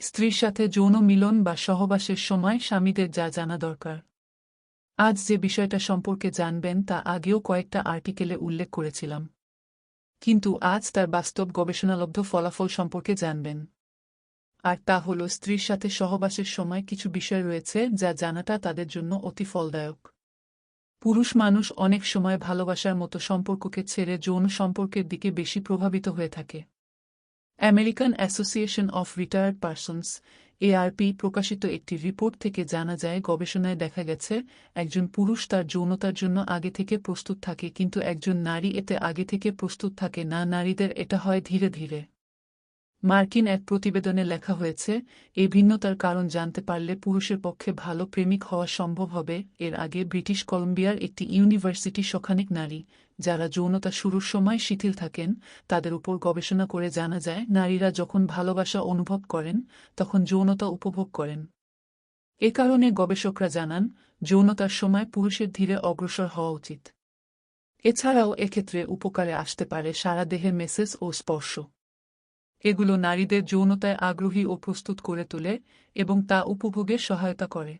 স্ত্রীর সাথে যৌন মিলন বা সহবাসের সময় স্বামীদের যা জানা দরকার। আজ যে বিষয়টা সম্পর্কে জানবেন তা আগেও কয়েকটা আর্টিকেলে উল্লেখ করেছিলাম। কিন্তু আজ তার বাস্তব গবেষণালব্ধ ফলাফল সম্পর্কে জানবেন। আর তা হল স্ত্রীর সাথে সহবাসের সময় কিছু বিষয় রয়েছে যা জানাটা তাদের জন্য অতি ফলদায়ক। পুরুষ মানুষ অনেক সময় ভালোবাসার মতো সম্পর্ককে ছেড়ে যৌন সম্পর্কের দিকে বেশি প্রভাবিত হয়ে থাকে। American Association of Retired Persons ARP প্রকাশিত একটি রিপোর্ট থেকে জানা যায়, গবেষণায় দেখা গেছে, একজন পুরুষ তার যৌনতার জন্য আগে থেকে প্রস্তুত থাকে, কিন্তু একজন নারী এতে আগে থেকে প্রস্তুত থাকে না, নারীদের এটা হয় ধীরে ধীরে। মার্কিন এক প্রতিবেদনে লেখা হয়েছে এই ভিন্নতার কারণ জানতে পারলে পুরুষের পক্ষে ভালো প্রেমিক হওয়া সম্ভব হবে। এর আগে ব্রিটিশ কলম্বিয়ার একটি ইউনিভার্সিটি শখানেক নারী, যারা যৌনতা শুরুর সময় শিথিল থাকেন, তাদের উপর গবেষণা করে জানা যায়, নারীরা যখন ভালোবাসা অনুভব করেন, তখন যৌনতা উপভোগ করেন। এ কারণে গবেষকরা জানান, যৌনতার সময় পুরুষের ধীরে অগ্রসর হওয়া উচিত। এছাড়াও এক্ষেত্রে উপকারে আসতে পারে সারা দেহের মেসেজ ও স্পর্শ। এগুলো নারীদের যৌনতায় আগ্রহী ও প্রস্তুত করে তোলে এবং তা উপভোগে সহায়তা করে।